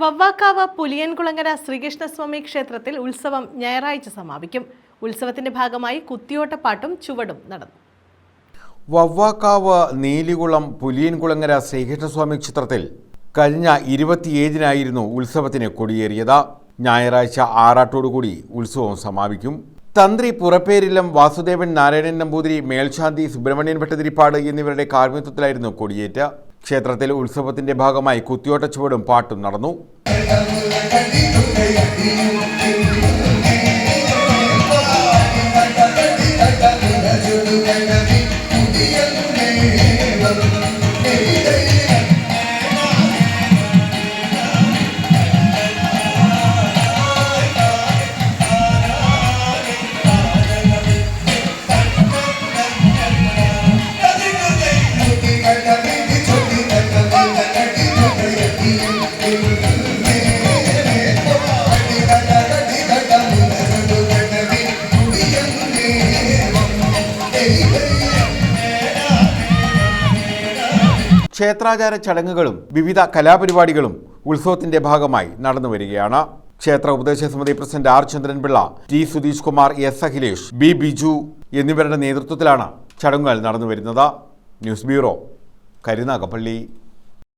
വവ്വാക്കാവ് പുലിയൻകുളങ്ങര ശ്രീകൃഷ്ണസ്വാമി ക്ഷേത്രത്തിൽ ഉത്സവം ഞായറാഴ്ച സമാപിക്കും. ഉത്സവത്തിന്റെ ഭാഗമായി കുത്തിയോട്ടപ്പാട്ടും ചുവടും നടന്നു. വവ്വാക്കാവ് നീലികുളം പുലിയൻകുളങ്ങര ശ്രീകൃഷ്ണസ്വാമി ക്ഷേത്രത്തിൽ കഴിഞ്ഞ ഇരുപത്തിയേഴിനായിരുന്നു ഉത്സവത്തിന് കൊടിയേറിയത്. ഞായറാഴ്ച ആറാട്ടോടുകൂടി ഉത്സവം സമാപിക്കും. തന്ത്രി പുറപ്പേരിലം വാസുദേവൻ നാരായണൻ നമ്പൂതിരി മേൽശാന്തി സുബ്രഹ്മണ്യൻ ഭട്ടതിരിപ്പാട് എന്നിവരുടെ കാർമ്മിത്വത്തിലായിരുന്നു കൊടിയേറ്റ്. ക്ഷേത്രത്തിൽ ഉത്സവത്തിന്റെ ഭാഗമായി കുത്തിയോട്ട ചുവടും പാട്ടും നടന്നു. ക്ഷേത്രാചാര ചടങ്ങുകളും വിവിധ കലാപരിപാടികളും ഉത്സവത്തിന്റെ ഭാഗമായി നടന്നു വരികയാണ്. ക്ഷേത്ര ഉപദേശക സമിതി president R Chandranpillai T Sudheesh Kumar S Akhilesh B Biju എന്നിവരുടെ നേതൃത്വത്തിലാണ് ചടങ്ങുകൾ നടന്നു വരുന്നത്. News bureau Karunagappally.